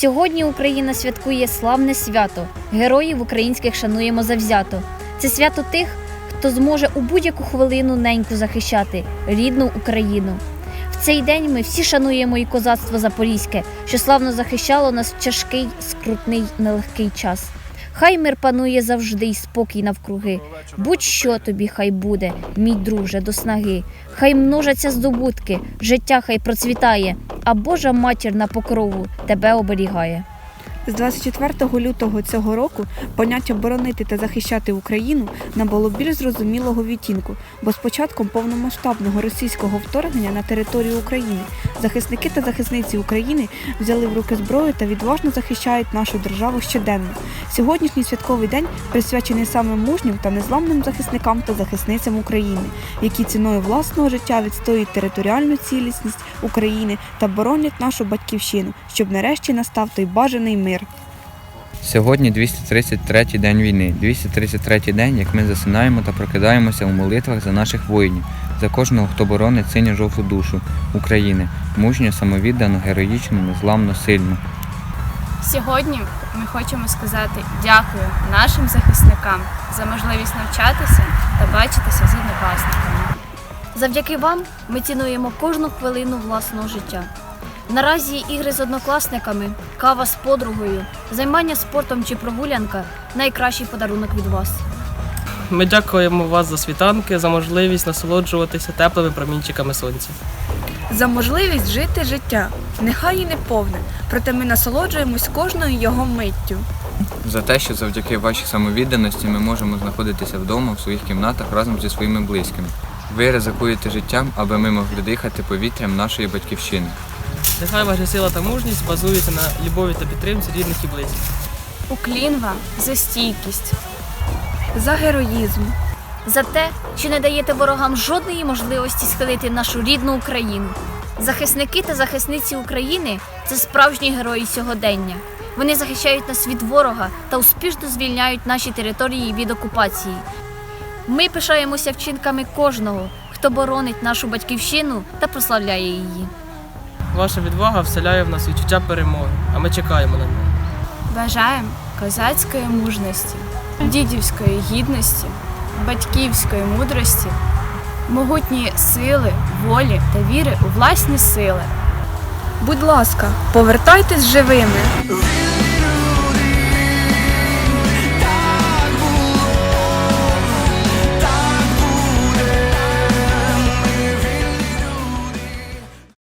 Сьогодні Україна святкує славне свято. Героїв українських шануємо завзято. Це свято тих, хто зможе у будь-яку хвилину неньку захищати рідну Україну. В цей день ми всі шануємо і козацтво Запорізьке, що славно захищало нас в тяжкий, скрутний, нелегкий час. Хай мир панує завжди й спокій навкруги. Будь-що тобі хай буде, мій друже, до снаги. Хай множаться здобутки, життя хай процвітає, а Божа матір на покрову тебе оберігає. З 24 лютого цього року поняття боронити та захищати Україну набуло більш зрозумілого відтінку, бо з початком повномасштабного російського вторгнення на територію України захисники та захисниці України взяли в руки зброю та відважно захищають нашу державу щоденно. Сьогоднішній святковий день присвячений саме мужнім та незламним захисникам та захисницям України, які ціною власного життя відстоюють територіальну цілісність України та боронять нашу батьківщину, щоб нарешті настав той бажаний мир. Сьогодні 233-й день війни, 233-й день, як ми засинаємо та прокидаємося у молитвах за наших воїнів, за кожного, хто боронить синю жовту душу України, мужньо, самовіддано, героїчно, незламно, сильно. Сьогодні ми хочемо сказати дякую нашим захисникам за можливість навчатися та бачитися з однокласниками. Завдяки вам ми цінуємо кожну хвилину власного життя. Наразі ігри з однокласниками, кава з подругою, займання спортом чи прогулянка найкращий подарунок від вас. Ми дякуємо вас за світанки, за можливість насолоджуватися теплими промінчиками сонця. За можливість жити життя, нехай і не повне, проте ми насолоджуємось кожною його миттю. За те, що завдяки вашій самовідданості ми можемо знаходитися вдома в своїх кімнатах разом зі своїми близькими. Ви ризикуєте життям, аби ми могли дихати повітрям нашої батьківщини. Нехай ваша сила та мужність базуються на любові та підтримці рідних і близьких. Уклін вам за стійкість. За героїзм, За те, що не даєте ворогам жодної можливості схилити нашу рідну Україну. Захисники та захисниці України це справжні герої сьогодення. Вони захищають нас від ворога та успішно звільняють наші території від окупації. Ми пишаємося вчинками кожного, хто боронить нашу батьківщину та прославляє її. Ваша відвага вселяє в нас відчуття перемоги, а ми чекаємо на неї. Бажаємо козацької мужності, дідівської гідності, батьківської мудрості, могутньої сили, волі та віри у власні сили. будь ласка, повертайтесь живими.